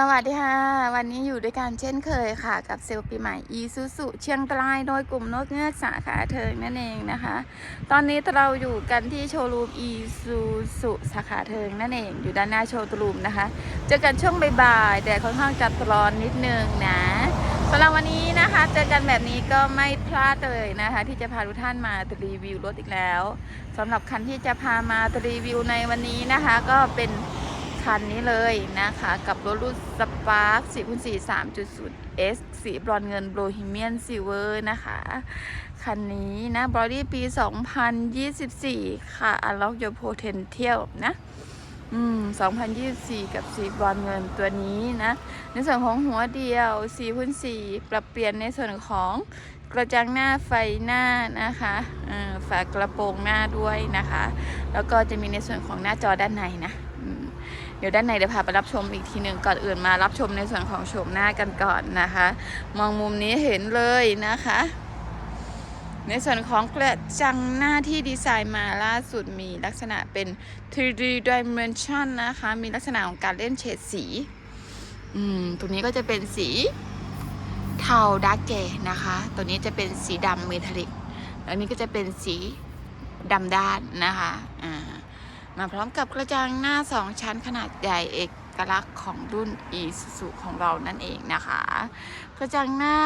สวัสดีค่ะ วันนี้อยู่ด้วยกันเช่นเคยค่ะ กับเซลปีใหม่อีซูซุเชียงรายโดยกลุ่มนกเงือกสาขาเทิงนั่นเองนะคะ ตอนนี้เราอยู่กันที่โชว์รูมอีซูซุสาขาเทิงนั่นเอง อยู่ด้านหน้าโชว์รูมนะคะ เจอกันช่วงบ่ายๆแต่ค่อนข้างจะร้อนนิดนึงนะสำหรับวันนี้นะคะ เจอกันแบบนี้ก็ไม่พลาดเลยนะคะ ที่จะพาทุกท่านมารีวิวรถอีกแล้วสำหรับคันที่จะพามารีวิวในวันนี้นะคะ ก็เป็น คันนี้เลยนะคะ กับรถรุ่นสปาร์ค4คูณ4 3.0 S สีบรอนเงินโบรฮิเมียนซิลเวอร์นะคะ คันนี้นะบอดี้ปี 2024 ค่ะ Unlock Your Potential นะ อืม 2024 กับสีบรอนเงินตัวนี้นะ ในส่วนของหัวเดียว4คูณ4ปรับเปลี่ยนในส่วนของกระจังหน้าไฟหน้านะคะฝากระโปรงหน้าด้วยนะคะ แล้วก็จะมีในส่วนของหน้าจอด้านในนะ เดี๋ยวด้านในเดี๋ยวพาไปรับชมอีกทีหนึ่งก่อนอื่นมารับชมในส่วนของโฉมหน้ากันก่อนนะคะ มองมุมนี้เห็นเลยนะคะ ในส่วนของกระจังหน้าที่ดีไซน์มาล่าสุดมีลักษณะเป็น 3D dimension นะคะ มีลักษณะของการเล่นเฉดสี อืม ตรงนี้ก็จะเป็นสีเทาดาร์กเกนะคะ ตัวนี้จะเป็นสีดำเมทัลลิก แล้วนี้ก็จะเป็นสีดำด้านนะคะ อ่า มาพร้อมกับกระจังหน้า 2 ชั้นขนาดใหญ่เอกลักษณ์ของรุ่น e s u s u ของเรานั่นเองนะคะ กระจังหน้า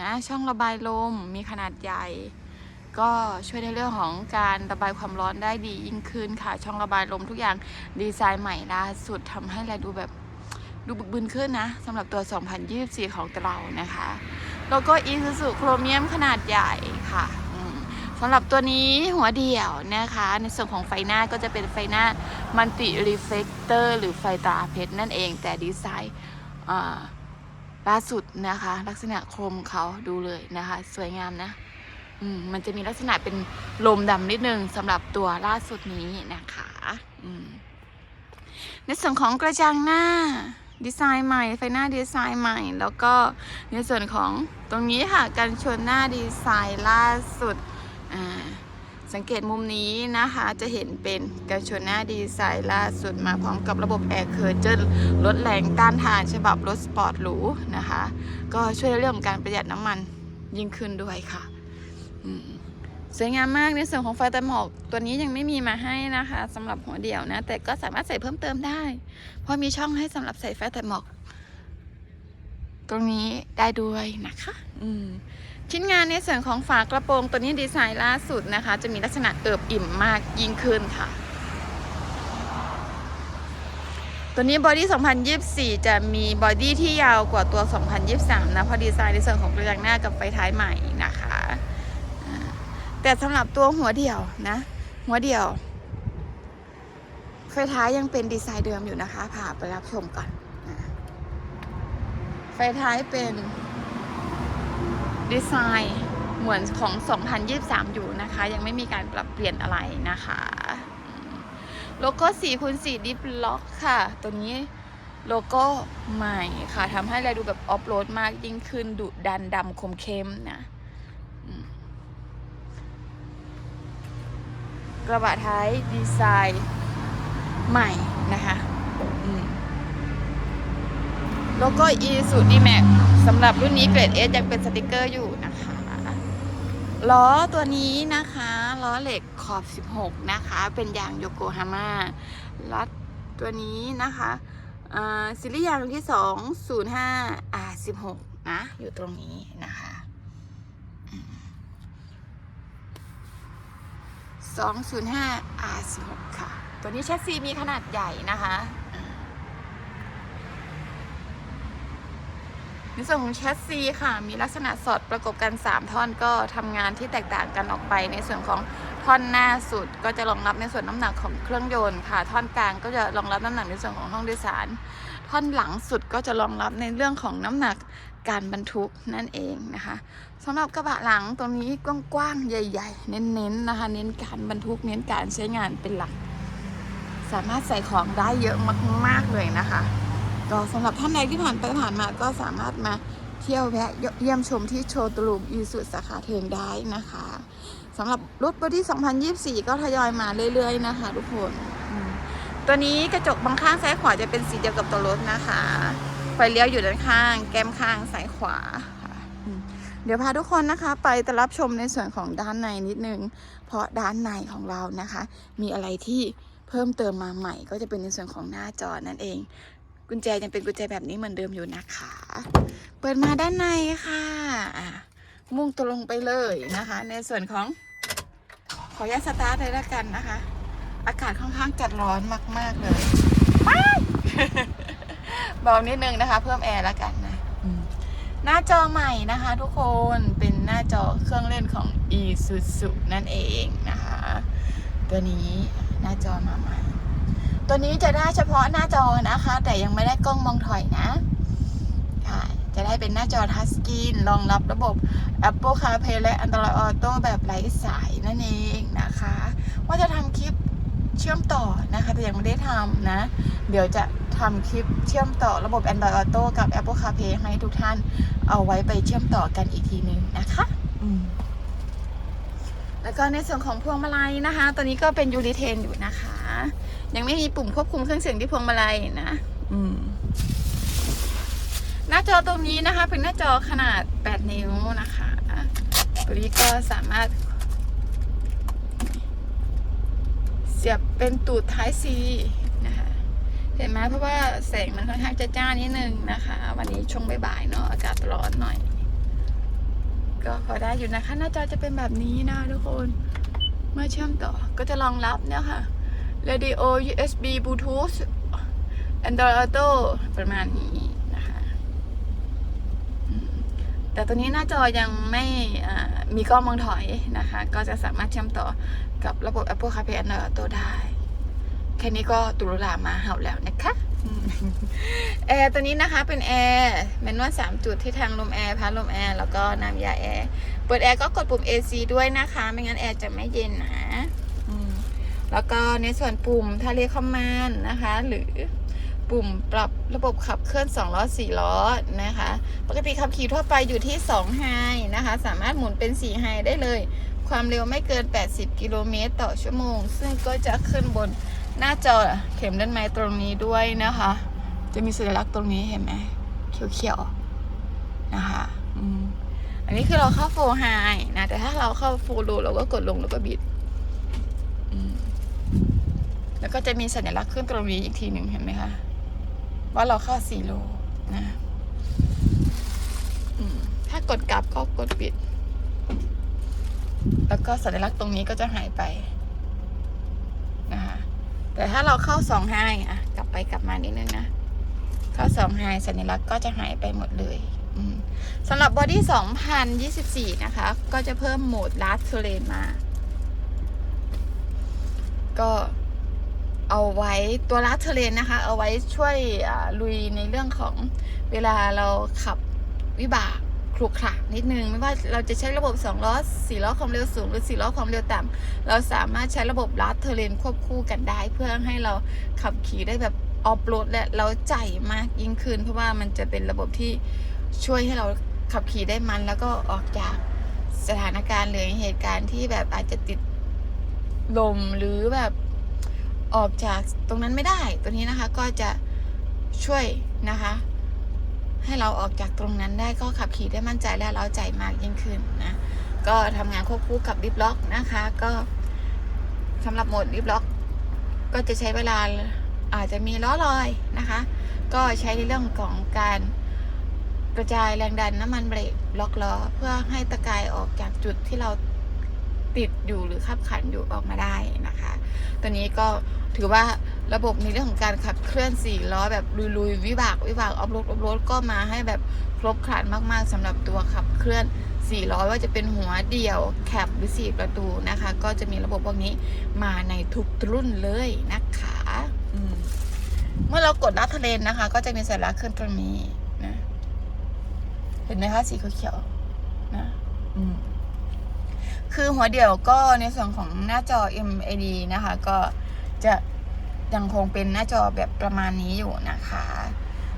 นะช่องระบายลมมีขนาดใหญ่ ก็ช่วยในเรื่องของการระบายความร้อนได้ดียิ่งขึ้นค่ะ ช่องระบายลมทุกอย่างดีไซน์ใหม่ล่าสุดทำให้เราดูแบบดูบึกบึนขึ้นนะสำหรับตัว 2024 ของเรานะคะ แล้วก็ e s u s u โครเมียมขนาดใหญ่ค่ะ สำหรับตัวนี้หัวเดี่ยวนะคะ ในส่วนของไฟหน้าก็จะเป็นไฟหน้ามันติรีเฟกเตอร์หรือไฟตาเพชรนั่นเองแต่ดีไซน์ล่าสุดนะคะ ลักษณะโครมเขาดูเลยนะคะ สวยงามนะมมันจะมีลักษณะเป็นลมดำนิดนึงสำหรับตัวล่าสุดนี้นะคะในส่วนของกระจังหน้าดีไซน์ใหม่ ไฟหน้าดีไซน์ใหม่ แล้วก็ในส่วนของตรงนี้ค่ะการชนหน้าดีไซน์ล่าสุด อ่าสังเกตมุมนี้นะคะจะเห็นเป็นกระชนหน้าดีไซน์ล่าสุดมาพร้อมกับระบบแอร์เคอร์เจอร์ลดแรงต้านทานฉบับรถสปอร์ตหรูนะคะ ก็ช่วยเรื่องการประหยัดน้ำมันยิ่งขึ้นด้วยค่ะสวยงามมากในส่วนของไฟตัดหมอกตัวนี้ยังไม่มีมาให้นะคะสำหรับหัวเดี่ยวนะ แต่ก็สามารถใส่เพิ่มเติมได้ เพราะมีช่องให้สำหรับใส่ไฟตัดหมอก ตรงนี้ได้ด้วยนะคะ อืม ชิ้นงานในส่วนของฝากระโปรงตัวนี้ดีไซน์ล่าสุดนะคะ จะมีลักษณะเอิบอิ่มมากยิ่งขึ้นค่ะ ตัวนี้บอดี้ 2024 จะมีบอดี้ที่ยาวกว่าตัว 2023 นะเพราะดีไซน์ในส่วนของกระจังหน้ากับไฟท้ายใหม่นะคะ แต่สำหรับตัวหัวเดี่ยวนะ หัวเดี่ยวไฟท้ายยังเป็นดีไซน์เดิมอยู่นะคะพาไปรับชมก่อนไฟท้ายเป็น ดีไซน์เหมือนของ 2023 อยู่นะคะ ยังไม่มีการปรับเปลี่ยนอะไรนะคะโลโก้4คูณ4ดิฟล็อกค่ะ ตัวนี้โลโก้ใหม่ค่ะทำให้เราดูแบบออฟโรดมากยิ่งขึ้นดุดันดำคมเข้มนะกระบะท้ายดีไซน์ใหม่นะคะ โลโก้ e สูตร d m a x สำหรับรุ่นนี้เกรด S ยังเป็นสติกเกอร์อยู่นะคะล้อตัวนี้นะคะล้อเหล็กขอบ 16 นะคะ เป็นยางโยโกฮาม่ารัดตัวนี้นะคะอ่าซีรีส์ยางรุ่นที่ 205 R16 นะ อยู่ตรงนี้นะคะอืม205 R16 ค่ะ ตัวนี้แชสซีมีขนาดใหญ่นะคะ ในส่วนของแชสซีค่ะ มีลักษณะสอดประกบกัน 3 ท่อนก็ทำงานที่แตกต่างกันออกไป ในส่วนของท่อนหน้าสุดก็จะรองรับในส่วนน้ำหนักของเครื่องยนต์ค่ะ ท่อนกลางก็จะรองรับน้ำหนักในส่วนของห้องโดยสาร ท่อนหลังสุดก็จะรองรับในเรื่องของน้ำหนักการบรรทุกนั่นเองนะคะสำหรับกระบะหลังตรงนี้กว้างๆใหญ่ ๆ เน้นๆนะคะ เน้นการบรรทุกเน้นการใช้งานเป็นหลัก สามารถใส่ของได้เยอะมากๆเลยนะคะ ก็สำหรับท่านใดที่ผ่านไปผ่านมาก็สามารถมาเที่ยวแวะเยี่ยมชมที่โชว์ตรูมอีสุสาขาเทิงได้นะคะสำหรับรถบอดี้2024 ก็ทยอยมาเรื่อยๆ นะคะทุกคน ตัวนี้กระจกบางข้างซ้ายขวาจะเป็นสีเดียวกับตัวรถนะคะไฟเลี้ยวอยู่ด้านข้าง แก้มข้างซ้ายขวาค่ะเดี๋ยวพาทุกคนนะคะ ไปตรับชมในส่วนของด้านในนิดนึง เพราะด้านในของเรานะคะ มีอะไรที่เพิ่มเติมมาใหม่ ก็จะเป็นในส่วนของหน้าจอนั่นเอง กุญแจยังเป็นกุญแจแบบนี้เหมือนเดิมอยู่นะคะ เปิดมาด้านในค่ะะมุ่งตรงไปเลยนะคะ ในส่วนของขออนุญาตสตาร์ทเลยล้วกันนะคะ อากาศค่อนข้างจัดร้อนมาก ๆ เลยเบานิดนึงนะคะ เพิ่มแอร์ล้วกันนะหน้าจอใหม่นะคะ ทุกคนเป็นหน้าจอเครื่องเล่นของ Isuzu นั่นเองนะคะ ตัวนี้หน้าจอมาใหม่ ตัวนี้จะได้เฉพาะหน้าจอนะคะ แต่ยังไม่ได้กล้องมองถอยนะค่ะจะได้เป็นหน้าจอทัชสกรีนรองรับระบบ Apple CarPlay และ Android Auto แบบไร้สายนั่นเองนะคะ ว่าจะทำคลิปเชื่อมต่อนะคะ แต่ยังไม่ได้ทำนะ เดี๋ยวจะทำคลิปเชื่อมต่อระบบ Android Auto กับ Apple CarPlay ให้ทุกท่านเอาไว้ไปเชื่อมต่อกันอีกทีหนึ่งนะคะอืมแล้วก็ในส่วนของพวงมาลัยนะคะ ตัวนี้ก็เป็นยูริเทนอยู่นะคะ ยังไม่มีปุ่มควบคุมเครื่องเสียงที่พวงมาลัยนะ อืม หน้าจอตรงนี้นะคะ เป็นหน้าจอขนาด 8 นิ้วนะคะตัวนี้ก็สามารถ เสียบเป็นตูดท้ายซีนะคะเห็นไหมเพราะว่าแสงมันค่อนข้างจะจ้านิดนึงนะคะ วันนี้ช่วงบ่ายๆเนาะอากาศร้อนหน่อย ก็พอได้อยู่นะคะ หน้าจอจะเป็นแบบนี้นะทุกคน เมื่อเชื่อมต่อก็จะรองรับเนี่ยค่ะ Radio USB Bluetooth Android Auto ประมาณนี้นะคะ แต่ตัวนี้หน้าจอยังไม่มีกล้องมองถอยนะคะ ก็จะสามารถเชื่อมต่อกับระบบ Apple CarPlay Android Auto ได้ แค่นี้ก็ตุลามาเห่าแล้วนะคะแอร์ตัวนี้นะคะเป็นแอร์แมนนวลสามจุดที่ทางลมแอร์พัดลมแอร์แล้วก็น้ำยาแอร์ เปิดแอร์ก็กดปุ่ม AC ด้วยนะคะ ไม่งั้นแอร์จะไม่เย็นนะ แล้วก็ในส่วนปุ่มทะเลคอมมานนะคะ หรือปุ่มปรับระบบขับเคลื่อน 2 ล้อ 4 ล้อนะคะ ปกติขับขี่ทั่วไปอยู่ที่2ไฮนะคะ สามารถหมุนเป็น4ไฮได้เลย ความเร็วไม่เกิน 80 กิโลเมตรต่อชั่วโมง ซึ่งก็จะขึ้นบนหน้าจอเข็มด้านไม้ตรงนี้ด้วยนะคะ จะมีสัญลักษณ์ตรงนี้เห็นไหมเขียวๆนะคะอันนี้คือเราเข้าโฟไฮนะ แต่ถ้าเราเข้าโฟโลเราก็กดลงแล้วก็บิด แล้วก็จะมีสัญลักษณ์ขึ้นตรงนี้อีกทีหนึ่งเห็นไหมคะ ว่าเราเข้าสี่โลนะถ้ากดกลับก็กดปิด แล้วก็สัญลักษณ์ตรงนี้ก็จะหายไปนะคะแต่ถ้าเราเข้าสองไฮอะ กลับไปกลับมานิดนึงนะเข้าสองไฮสัญลักษณ์ก็จะหายไปหมดเลยสำหรับบอดี้2024 นะคะ ก็จะเพิ่มโหมดลาสเทเลนมา ก็ เอาไว้ตัวลาสเทเลนนะคะ เอาไว้ช่วยลุยในเรื่องของเวลาเราขับวิบากครุขระนิดนึง ไม่ว่าเราจะใช้ระบบ2ล้อ4ล้อความเร็วสูง หรือ4ล้อความเร็วต่ำเราสามารถใช้ระบบลาสเทเลนควบคู่กันได้ เพื่อให้เราขับขี่ได้แบบออฟโรดและเราใจมากยิ่งขึ้น เพราะว่ามันจะเป็นระบบที่ช่วยให้เราขับขี่ได้มัน แล้วก็ออกจากสถานการณ์หรือเหตุการณ์ที่แบบอาจจะติดลมหรือแบบ ออกจากตรงนั้นไม่ได้ ตัวนี้นะคะก็จะช่วยนะคะ ให้เราออกจากตรงนั้นได้ก็ขับขี่ได้มั่นใจและเราใจมากยิ่งขึ้นนะก็ทำงานควบคู่กับดิฟล็อกนะคะ ก็สำหรับโหมดดิฟล็อกก็จะใช้เวลาอาจจะมีล้อลอยนะคะ ก็ใช้ในเรื่องของการกระจายแรงดันน้ำมันเบรกล็อกล้อเพื่อให้ตะกายออกจากจุดที่เรา ติดอยู่หรือขับขันอยู่ออกมาได้นะคะ ตัวนี้ก็ถือว่าระบบในเรื่องของการขับเคลื่อนสี่ล้อแบบลุยๆ วิบากวิบากออฟโรดออฟโรดก็มาให้แบบครบครันมากๆสำหรับตัวขับเคลื่อนสี่ล้อว่าจะเป็นหัวเดี่ยวแคบหรือสี่ประตูนะคะ ก็จะมีระบบพวกนี้มาในทุกรุ่นเลยนะคะเมื่อเรากดลัดทะเลนนะคะ ก็จะมีสัญลักษณ์ขึ้นตรงนี้นะ เห็นไหมคะสีเขียวๆนะ อืม คือหัวเดี่ยวก็ในส่วนของหน้าจอ MAD นะคะ ก็จะยังคงเป็นหน้าจอแบบประมาณนี้อยู่นะคะ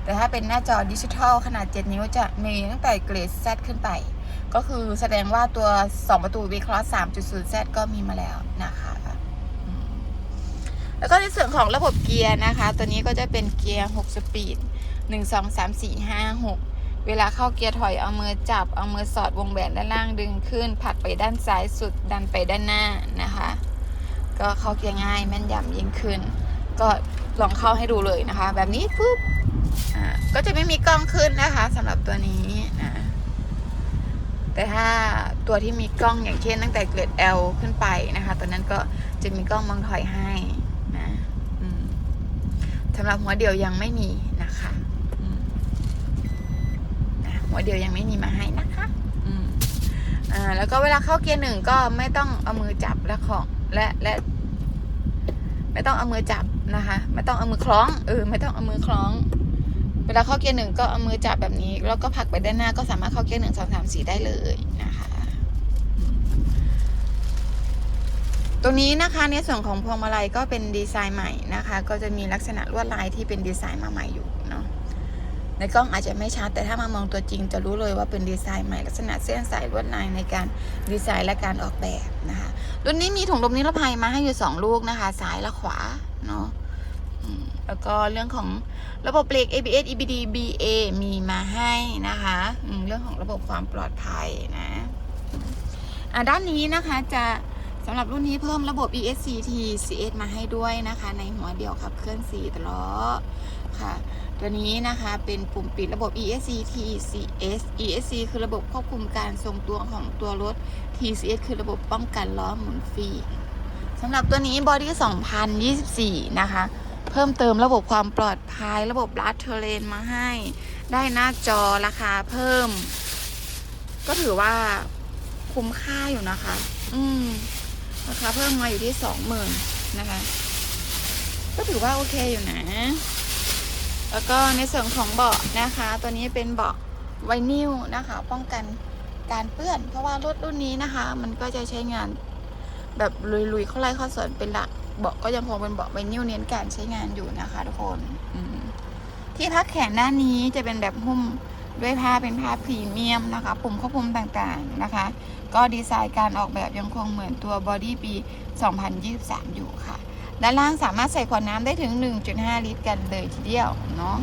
แต่ถ้าเป็นหน้าจอดิจิทัลขนาด 7 นิ้วจะมีตั้งแต่เกรด Z ขึ้นไป ก็คือแสดงว่าตัว 2 ประตู V Cross 3.0 Z ก็มีมาแล้วนะคะ แล้วก็ในส่วนของระบบเกียร์นะคะ ตัวนี้ก็จะเป็นเกียร์ 6 สปีดหนึ่งสองสามสี่ห้าหก เวลาเข้าเกียร์ถอยเอามือจับ เอามือสอดวงแหวนด้านล่างดึงขึ้นผลักไปด้านซ้ายสุดดันไปด้านหน้านะคะ ก็เข้าเกียร์ง่ายแม่นยำยิ่งขึ้น ก็ลองเข้าให้ดูเลยนะคะ แบบนี้ปุ๊บก็จะไม่มีกล้องขึ้นนะคะสำหรับตัวนี้นะแต่ถ้าตัวที่มีกล้องอย่างเช่น ตั้งแต่เกรด L ขึ้นไปนะคะตัวนั้นก็จะมีกล้องมองถอยให้นะสำหรับหัวเดียวยังไม่มีนะคะ หัวเดียวยังไม่มีมาให้นะคะอืมอ่าแล้วก็เวลาเข้าเกียร์หนึ่งก็ไม่ต้องเอามือจับและของและและ ไม่ต้องเอามือจับนะคะ ไม่ต้องเอามือคล้องเออไม่ต้องเอามือคล้อง เวลาเข้าเกียร์หนึ่งก็เอามือจับแบบนี้ แล้วก็ผลักไปด้านหน้าก็สามารถเข้าเกียร์หนึ่งสองสามสี่ได้เลยนะคะอืมตรงนี้นะคะในส่วนของพวงมาลัยก็เป็นดีไซน์ใหม่นะคะ ก็จะมีลักษณะลวดลายที่เป็นดีไซน์มาใหม่อยู่เนาะ ในกล้องอาจจะไม่ชัดแต่ถ้ามามองตัวจริงจะรู้เลยว่าเป็นดีไซน์ใหม่ลักษณะเส้นสายลวดลายในการดีไซน์และการออกแบบนะคะรุ่นนี้มีถุงลมนิรภัยมาให้อยู่ 2 ลูกนะคะซ้ายและขวาเนาะแล้วก็เรื่องของระบบเบรก ABS EBD BA มีมาให้นะคะเรื่องของระบบความปลอดภัยนะะด้านนี้นะคะจะสำหรับรุ่นนี้เพิ่มระบบ ESCT CS มาให้ด้วยนะคะ ในหัวเดียวขับเคลื่อน4ล้อ ค่ะ ตัวนี้นะคะเป็นปุ่มปิดระบบ ESCT CS ESC คือระบบควบคุมการทรงตัวของตัวรถ TCS คือระบบป้องกันล้อหมุนฟรีสำหรับตัวนี้บอดี้2024 นะคะ เพิ่มเติมระบบความปลอดภัย ระบบลัดเทเลนมาให้ ได้หน้าจอราคาเพิ่ม ก็ถือว่าคุ้มค่าอยู่นะคะ อืมราคาเพิ่มมาอยู่ที่20,000นะคะ ก็ถือว่าโอเคอยู่นะ แล้วก็ในส่วนของเบาะนะคะ ตัวนี้เป็นเบาะไวนิลนะคะ ป้องกันการเปื้อน เพราะว่ารถรุ่นนี้นะคะ มันก็จะใช้งานแบบลุยๆเข้าไล่เข้าสวนเป็นหลักเบาะก็ยังคงเป็นเบาะไวนิลเน้นการใช้งานอยู่นะคะ ทุกคนที่พักแขนด้านนี้จะเป็นแบบหุ้มด้วยผ้าเป็นผ้าพรีเมียมนะคะ ปุ่มควบคุมต่างๆนะคะ ก็ดีไซน์การออกแบบยังคงเหมือนตัวบอดี้ปี 2023 อยู่ค่ะ ด้านล่างสามารถใส่ขวดน้ำได้ถึง 1.5 ลิตรกันเลยทีเดียวเนาะ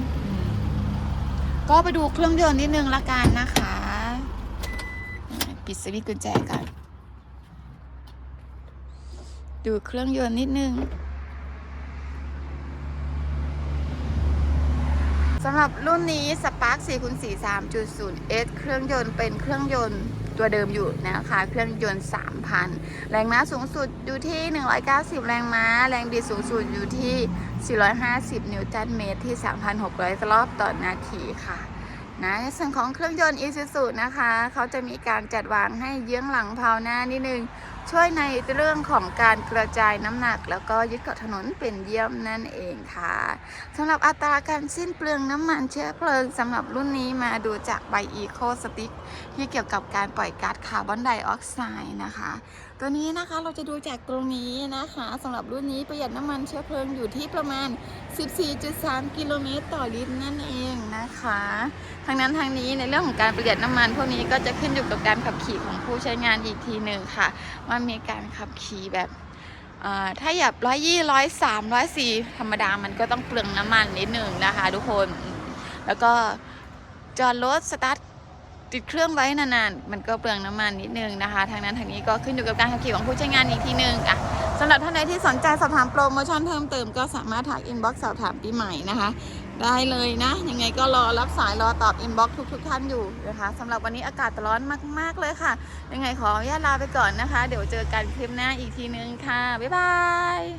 ก็ไปดูเครื่องยนต์นิดนึงละกันนะคะ ปิดสวิตช์กุญแจก่อนดูเครื่องยนต์นิดนึงสำหรับรุ่นนี้ Spark 4คูณ4 3.0 S เครื่องยนต์เป็นเครื่องยนต์ ตัวเดิมอยู่นะคะ เครื่องยนต์ 3,000 แรงม้าสูงสุดอยู่ที่ 190 แรงม้า แรงบิดสูงสุดอยู่ที่ 450 นิวตันเมตรที่ 3,600 รอบต่อนาทีค่ะนะในส่วนของเครื่องยนต์อีซูซูนะคะ เขาจะมีการจัดวางให้เยื้องหลังเพาหน้านิดนึง ช่วยในเรื่องของการกระจายน้ำหนัก แล้วก็ยึดเกาะถนนเป็นเยี่ยมนั่นเองค่ะสำหรับอัตราการสิ้นเปลืองน้ำมันเชื้อเพลิงสำหรับรุ่นนี้มาดูจากใบอีโคสติ๊กที่เกี่ยวกับการปล่อยก๊าซคาร์บอนไดออกไซด์นะคะ ตัวนี้นะคะเราจะดูจากตรงนี้นะคะสำหรับรุ่นนี้ประหยัดน้ำมันเชื้อเพลิงอยู่ที่ประมาณ 14.3 กิโลเมตรต่อลิตรนั่นเองนะคะทางนั้นทางนี้ในเรื่องของการประหยัดน้ำมัน พวกนี้ก็จะขึ้นอยู่กับการขับขี่ของผู้ใช้งานอีกทีหนึ่งค่ะว่ามีการขับขี่แบบถ้าหยับร้อยยี่ร้อยสามร้อยสี่ธรรมดามันก็ต้องเปลืองน้ำมันนิดหนึ่งนะคะทุกคน แล้วก็จอดรถสตาร์ท ติดเครื่องไว้นานๆ มันก็เปลืองน้ำมันนิดนึงนะคะ ทางนั้นทางนี้ก็ขึ้นอยู่กับการขับขี่ของผู้ใช้งานอีกทีนึงอะสำหรับท่านใดที่สนใจสอบถามโปรโมชั่นเพิ่มเติมก็สามารถทักอินบ็อกซ์สอบถามปีใหม่นะคะ ได้เลยนะ ยังไงก็รอรับสายรอตอบอินบ็อกซ์ทุกๆท่านอยู่นะคะสำหรับวันนี้อากาศร้อนมากๆเลยค่ะ ยังไงขออนุญาตลาไปก่อนนะคะ เดี๋ยวเจอกันคลิปหน้าอีกทีนึงค่ะบ๊ายบาย